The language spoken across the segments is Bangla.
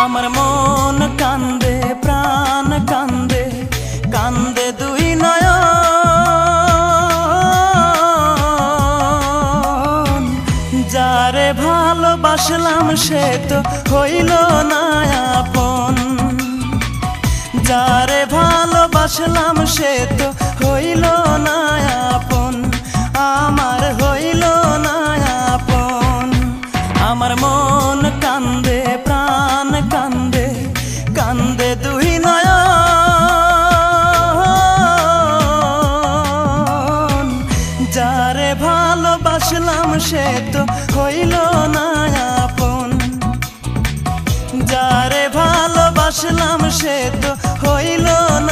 আমার মন কান্দে, প্রাণ কান্দে কান্দে দুই নয়ন। যারে ভালোবাসলাম সে তো হইল না আপন। যারে ভালোবাসলাম সে হইল না আপন। যারে ভালোবাসলাম সে তো হইল না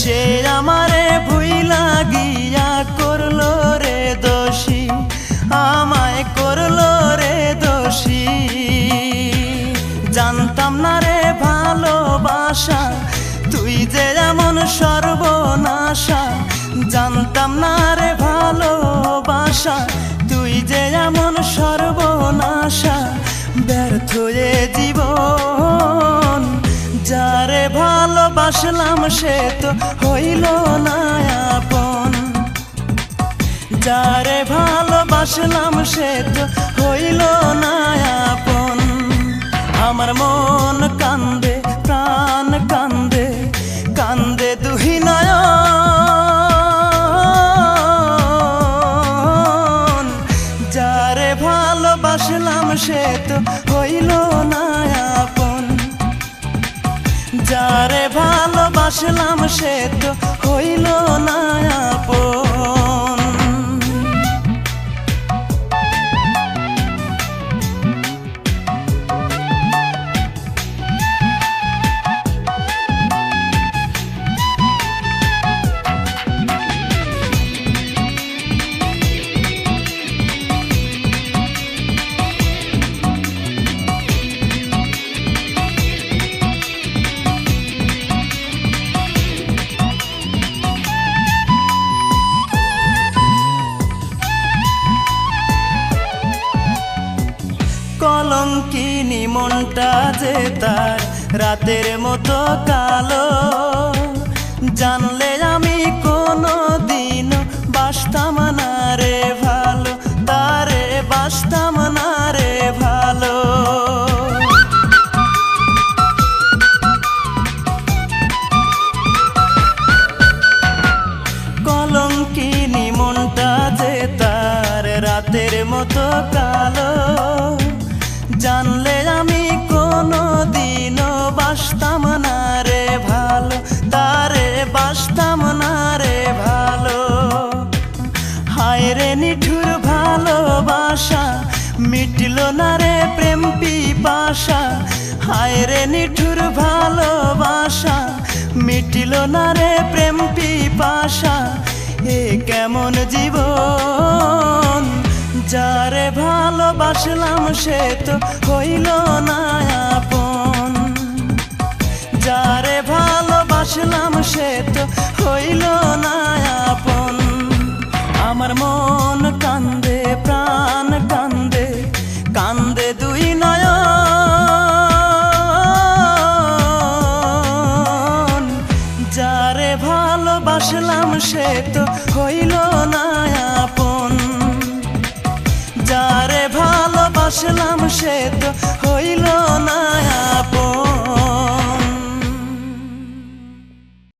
সে আমারে ভুই লাগিয়া করল রে দোষী, আমায় করল রে দোষী। জানতাম না রে ভালোবাসা, তুই যে এমন সর্বনাশা। জানতাম না রে ভালোবাসা, তুই যে এমন সর্বনাশা। ব্যর্থ জীবন ভালোবাসলাম সে তো হইল না আপন। যারে ভালোবাসলাম সে তো হইল না আপন। আমার মন কান্দে, প্রাণ কান্দে কান্দে দুহি ভালোবাসলাম সে হইল না আপন। কলঙ্কিনী মনটা যে তার রাতের মতো কালো। জানলে আমি কোনো দিন বাসতাম না রে ভালো, তারে বাসতাম না রে ভালো। কলঙ্কিনী মনটা যে তার রাতের মতো কালো। জানলে আমি কোনো দিনও বাসতাম না রে ভালো, তারে বাসতাম না রে ভালো। হায় রে নিঠুর ভালোবাসা, মিটল না রে প্রেম পিপাসা। হায় রে নিঠুর ভালোবাসা, মিটল না রে প্রেম পিপাসা। এ কেমন জীবন যারে ভালোবাসলাম সে তো হইল না আপন। যারে ভালোবাসলাম সে তো হইল না বুঝলাম সে তো